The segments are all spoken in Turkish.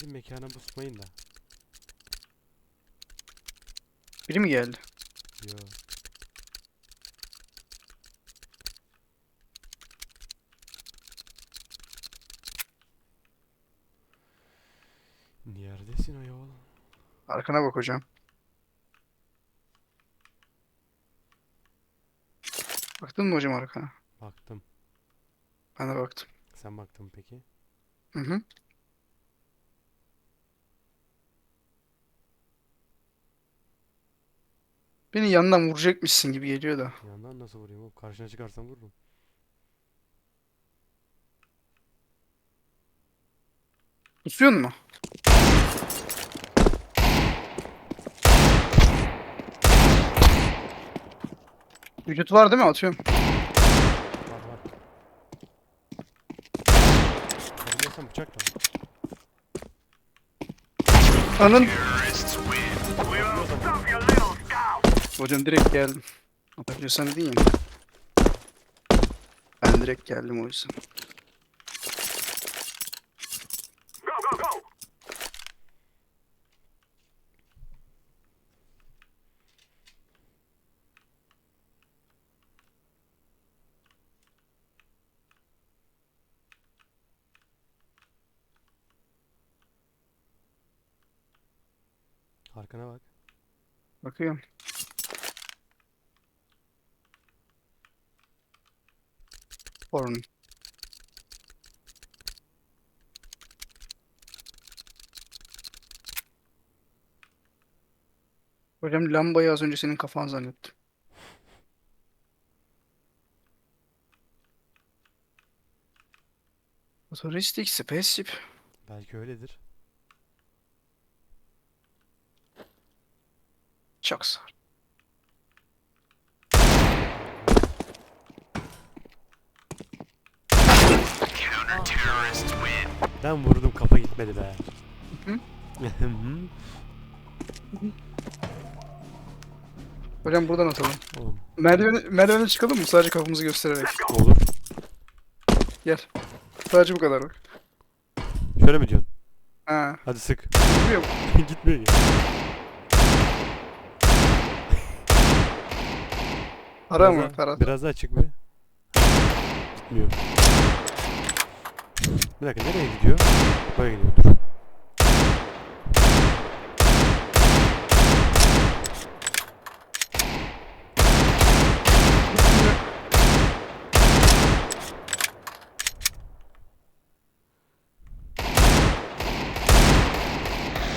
bizim mekana busmayın da. Biri mi geldi? Yo. Neredesin o yol? Arkana bak hocam. Baktın mı hocam arkana? Baktım. Ben de baktım. Sen baktın peki? Hı hı. Beni yandan vuracakmışsın gibi geliyor da. Yandan nasıl vurayım oğlum? Karşına çıkarsam vururum. Tutuyor mu? Vücut var değil mi? Atıyorum. Var var. Yapabiliyorsan bıçak da. Anın. Hocam direkt geldim. Atabiliyorsan değil mi? Ben direkt geldim o yüzden. Arkana bak. Bakıyorum. Porn. Hocam lambayı az önce senin kafan zannettim. Futuristik, spaceship. Belki öyledir. Çok sağ Ben vurdum kafa gitmedi be. Hocam buradan atalım. Oğlum Merdivene, merdivene çıkalım mı? Sadece kafamızı göstererek. olur. Gel. Sadece bu kadar bak. Şöyle mi diyorsun? Ha. Hadi sık. Biliyor musun? Gitmiyor ki. Para Biraz mı? daha- Para. Biraz daha çık bir. Gitmiyor. Bir dakika nereye gidiyor? Buraya gidiyor dur.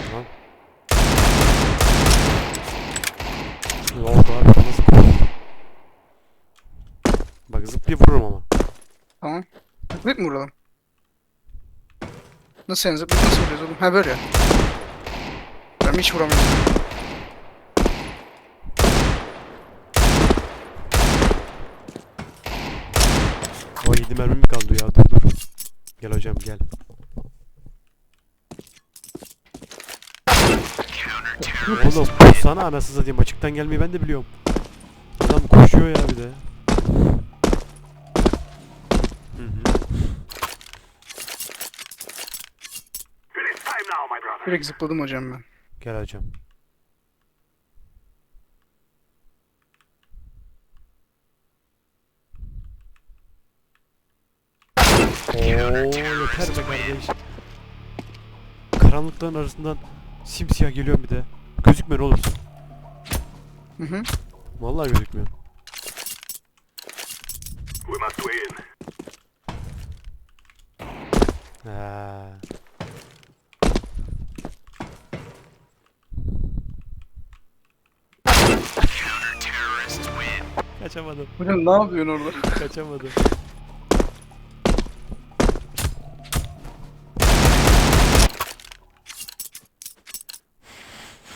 Tamam. Ne oldu abi nasıl koydun? Bak zıplayıp vururum ama. Tamam. Zıplayıp mı vuralım? Nasıl yani zıplayıp nasıl vuruyoruz oğlum? Ha böyle. Ben hiç vuramıyorum. O 7 mermim kaldı ya dur dur. Gel hocam gel. Oğlum sana anasını satayım açıktan gelmeyi ben de biliyorum. Adam koşuyor ya bir de. Hı hı. Direkt zıpladım hocam ben. Gel hocam. Oo yeter be kardeş. Karanlıkların arasından simsiyah geliyorum bir de. Gözükmüyor olursun. Hı hı. Vallahi gözükmüyor. Ha. Kaçamadım. Hocam ne yapıyorsun orada? Kaçamadım.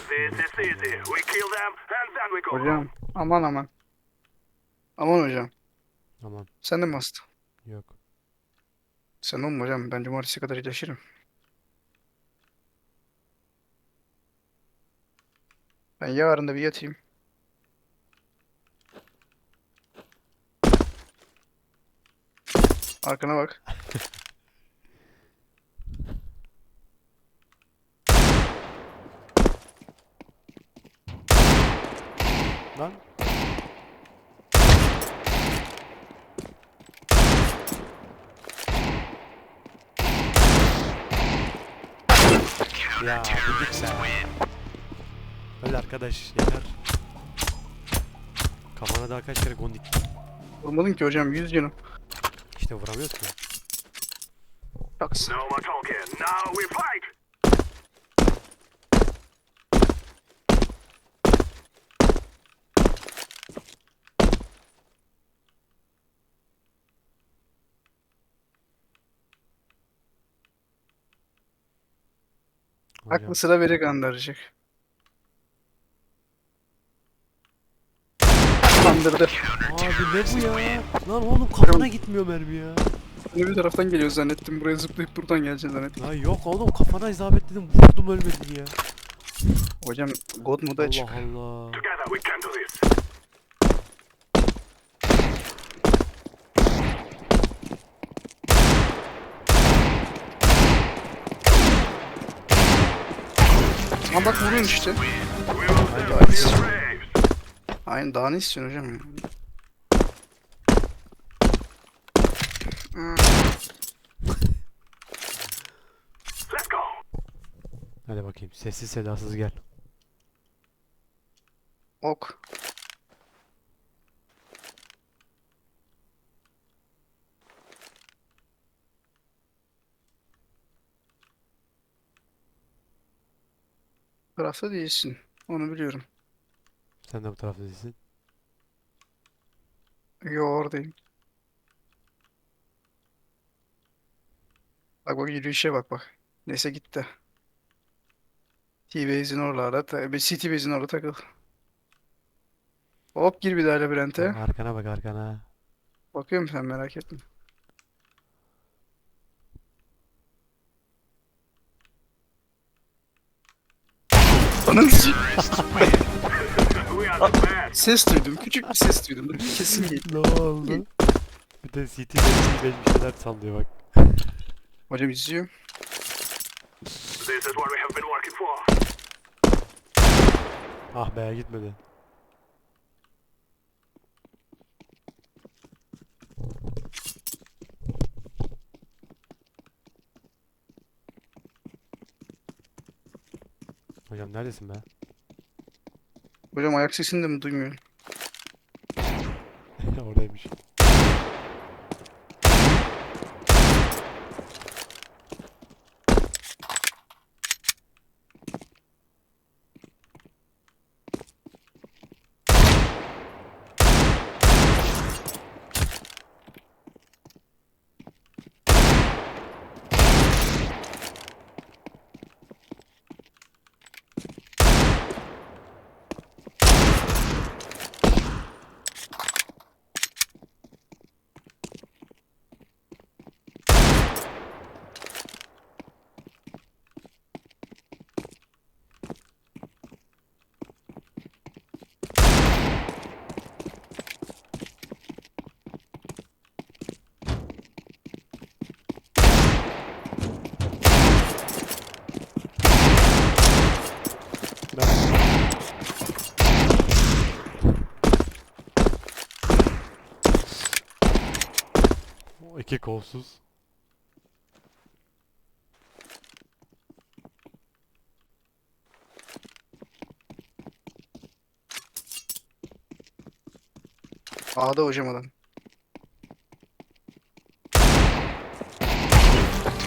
This is easy. We kill them and then we go Hocam aman aman. Aman hocam. Aman Sen de mi hasta? yok. Sen olma hocam. Ben cumartesi kadar iyileşirim. Ben yarın da bir yatayım. Arkana bak. Lan. Ya bir git sen. Öyle arkadaş yeter. Kafana daha kaç kere gondik. Vurmadın ki hocam 100 canım. İşte vuramıyoruz ki. Hocam, Aklı sıra biri gönderecek. Kandırdı. Abi ne bu ya? Lan oğlum kafana gitmiyor mermi ya. Yine bir taraftan geliyor zannettim. Buraya zıplayıp buradan gelecek zannettim. Ya yok oğlum kafana isabet dedim vurdum ölmedin ya. Hocam God modu açık. Allah Allah. Ama bak vuruyorsun işte. Will Hadi Aynen daha ne istiyorsun hocam ya? Hadi bakayım sessiz sedasız gel. Ok. Tarafta değilsin. Onu biliyorum. Sen de bu tarafta değilsin. Yo oradayım. Bak bak yürüyüşe bak bak. Neyse gitti. T-Base'in oralarda, ta- bir City Base'in orada takıl. Hop gir bir daha labirente. Arkana bak arkana. Bakıyorum sen merak etme. Ananı s- Ses duydum. Küçük bir ses duydum. Dur, Kesin değil. ne oldu? Bir de CT bir şeyler sallıyor bak. Hocam izliyorum. This is what we have been working for. Ah be gitmedi. Hocam neredesin be? Hocam ayak sesini de mi duymuyorsun? Oradaymış. Ben... Kolsuz. A'da hocam adam.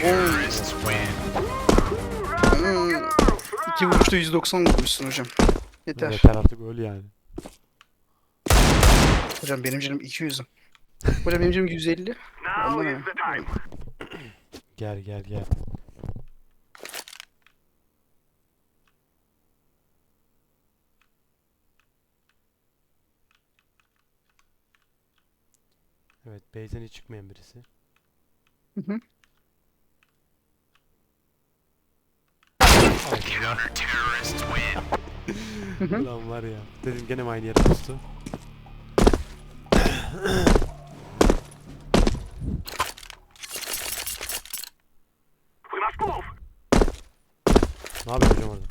Hmm, iki vuruşta 190 vurmuşsun hocam. Yeter. Yeter artık öl yani. Hocam benim canım 200. Hocam benim canım 150. Now Ondan is ya. the time. Gel gel gel. Evet, base'den hiç çıkmayan birisi. Hı hı. Allah. Hı hı. Ulan var ya. Dedim gene mi aynı yere kustu? Ne yapıyor hocam orada?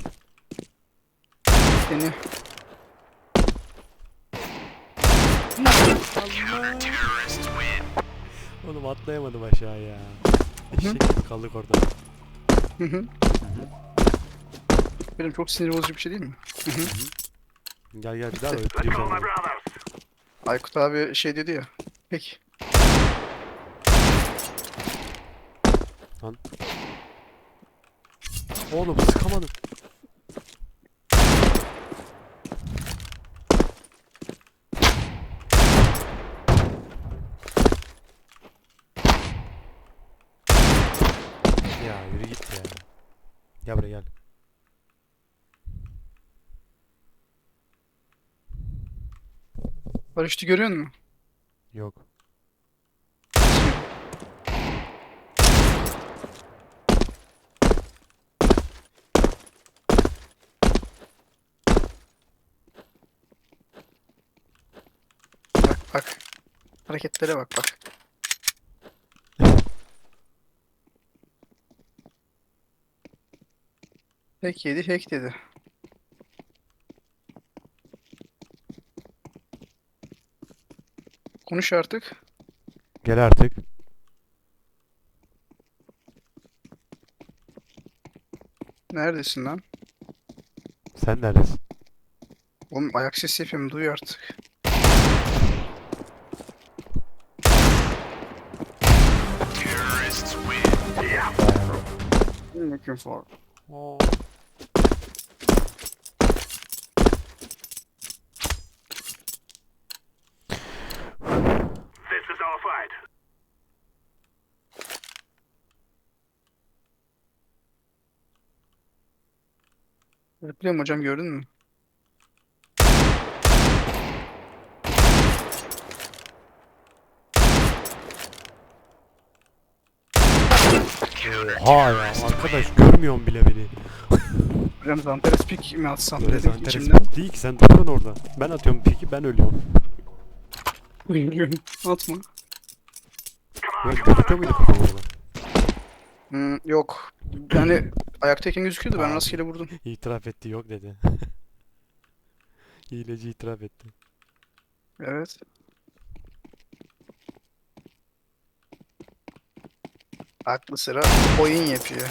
Seni. Oğlum atlayamadım aşağı ya. Eşek gibi kaldık orada. Hı hı. Benim çok sinir bozucu bir şey değil mi? Hı hı. Gel gel bir daha öpeyim seni. Aykut abi şey dedi ya. Peki. Lan Oğlum sıkamadım. Ya yürü git ya. Gel buraya gel. Barış'tı görüyor musun? Yok. Bak bak. Hareketlere bak bak. Hack yedi, hack dedi. Konuş artık. Gel artık. Neredesin lan? Sen neredesin? Oğlum ayak sesi yapıyorum, duy artık. Yeah. Looking for. Oo. This is our fight. Replay'im hocam gördün mü? Ha ya arkadaş görmüyorum bile beni. Hocam Zanteres pik mi atsam dedim zanteres içimden. değil ki sen duruyorsun orada. Ben atıyorum peki ben ölüyorum. Atma. Ben gözüküyor muydu peki orada? Hmm, yok. Yani ayaktayken gözüküyordu ben rastgele vurdum. İtiraf etti yok dedi. Hileci itiraf etti. Evet. Aklı sıra oyun yapıyor.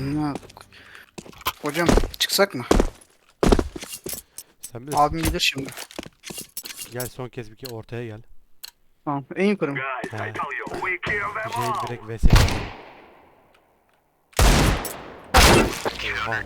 Anla. Hocam çıksak mı? Sen bilirsin. Abim gelir şimdi. Gel son kez bir kere ortaya gel. Tamam en yukarı mı? Jade all. direkt vs. Oha.